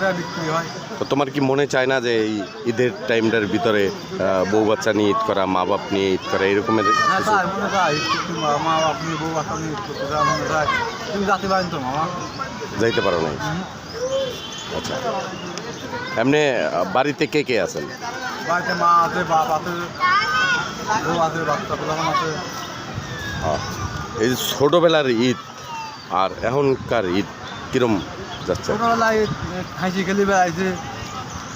টাকা বিক্রি হয়। তো তোমার কি মনে চায় না যে এই ঈদের টাইমটার ভিতরে বউ বাচ্চা নিয়ে ঈদ করা মা বাপ নিয়ে ঈদ করা এরকমের হ্যাঁ? মনে চাই মা বাপ নিয়ে বউ বাচ্চা নিয়ে করতে চায় মনে চায় তুমি যাতে পারেন তো মামা। যাইতে পারো নাই? আচ্ছা। এমনি বাড়িতে কে কে আছেন? বাড়িতে মা আছে বাপ আছে বউ আছে বাচ্চা প্রধান আছে। এই ছোটোবেলার ঈদ আর এখনকার ঈদ কিরম যাচ্ছে? ছোটোবেলায় হাসি খেলি বেড়াইছে।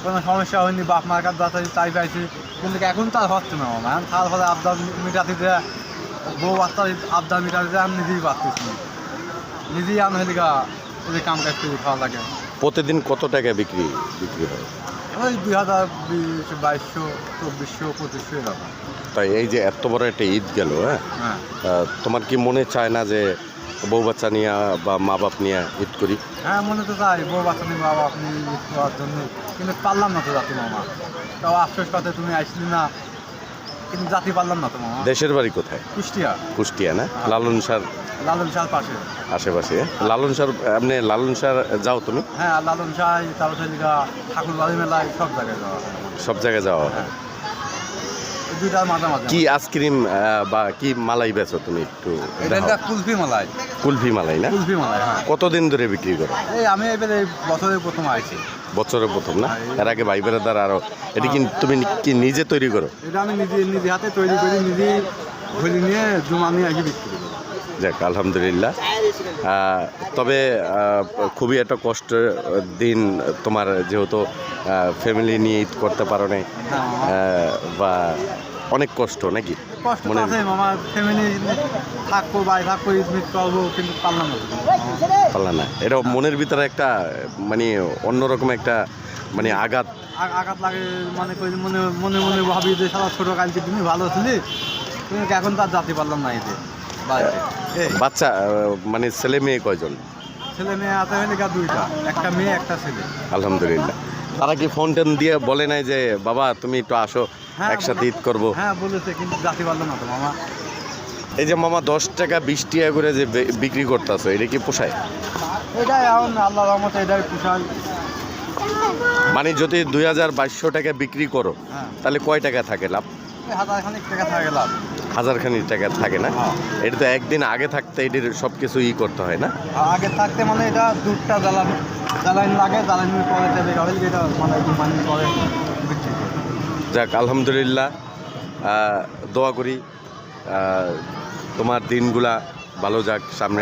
কোনো সমস্যা হয়নি বাপ মার কাছে যাতে তাই পাইছে। কিন্তু এখন তো আর হচ্ছে না মামা এখন খাওয়ার ফলে আবদার মিটাতে দেয় বউ বাচ্চার আবদার মিটাতে দেয় আমি নিজেই পারতেছি নিজেই আমি হেলিকা এই কাম কাজ করে খাওয়া লাগে। প্রতিদিন কত টাকা বিক্রি বিক্রি হয়? ওই দুই হাজার বিশ বাইশশো চব্বিশশো পঁচিশশো এরকম। তাই এই যে এত বড় একটা ঈদ গেল হ্যাঁ? হ্যাঁ। তোমার কি মনে চায় না যে বউ বাচ্চা নিয়ে বা মা বাপ নিয়ে ঈদ করি। হ্যাঁ মনে তো তাই বউ বাচ্চা নিয়ে বাবা আপনি ঈদ করার জন্য। কিন্তু পারলাম না তো জাতি মামা। তাও আফসোস কথা তুমি আসলি না। কিন্তু জাতি পারলাম না তো মামা। দেশের বাড়ি কোথায়? কুষ্টিয়া। কুষ্টিয়া না? লালন সার লালন শাহ পাশে। আশেপাশে। লালন সার এমনি লালন সার যাও তুমি? হ্যাঁ লালন শাহ তারপরে ঠাকুর বাড়ি মেলায় সব জায়গায় যাওয়া সব জায়গায় যাওয়া হয়। হ্যাঁ। দুইটার মাঝামাঝি কি আইসক্রিম বা কি মালাই বেচো তুমি একটু? এটা একটা কুলফি মালাই। কুলফি মালাই না? কুলফি মালাই হ্যাঁ। কতদিন ধরে বিক্রি করো? এই আমি এবার বছরের প্রথম আইছি। বছরের প্রথম না? এর আগে ভাই বেড়াদার আরও। এটা কি তুমি কি নিজে তৈরি করো? এটা আমি নিজে নিজে হাতে তৈরি করি নিজে ঘুরি নিয়ে জমা নিয়ে আসি বিক্রি করি। যাক আলহামদুলিল্লাহ। তবে খুবই একটা কষ্ট দিন তোমার যেহেতু ফ্যামিলি নিয়ে ঈদ করতে পারো নাই। হ্যাঁ। বা অনেক কষ্ট নাকি? কষ্ট মনে আছে মামা ফ্যামিলি থাকব বাড়ি থাকব ঈদ মিট করব কিন্তু পারলাম না। পারলাম না। এটা মনের ভিতরে একটা মানে অন্যরকম একটা মানে আঘাত। আঘাত লাগে মানে মনে মনে মনে ভাবি যে সারা ছোটো কালকে তুমি ভালো ছিলি কিন্তু এখন তার জাতি পারলাম না এতে বাচ্চা মানে ছেলে মেয়ে কয়জন? ছেলে মেয়ে আছে দুইটা একটা মেয়ে একটা ছেলে। আলহামদুলিল্লাহ। তারা কি ফোন টোন দিয়ে বলে নাই যে বাবা তুমি একটু আসো হ্যাঁ, একসাথে ঈদ করব? হ্যাঁ বলেছে কিন্তু জাতি পারলাম না তো মামা। এই যে মামা দশ টাকা বিশ টাকা করে যে বিক্রি করতেছো এটা কি পোষায়? এটাই এখন আল্লাহ রহমতে এটাই কুশাল মানে যদি দুই হাজার বাইশশো টাকা বিক্রি করো হ্যাঁ। তাহলে কয় টাকা থাকে লাভ? হাজার খানিক টাকা থাকে গেলাম হাজার খানিক টাকা থাকে না? হ্যাঁ। এটা তো একদিন আগে থাকতে এটির সব কিছু ই করতে হয় না? আগে থাকতে মানে এটা দুধটা জ্বালান জ্বালান লাগে জ্বালানির পরে যাবে এটা মানে মানে পরে যাক আলহামদুলিল্লাহ দোয়া করি তোমার দিনগুলা ভালো যাক সামনে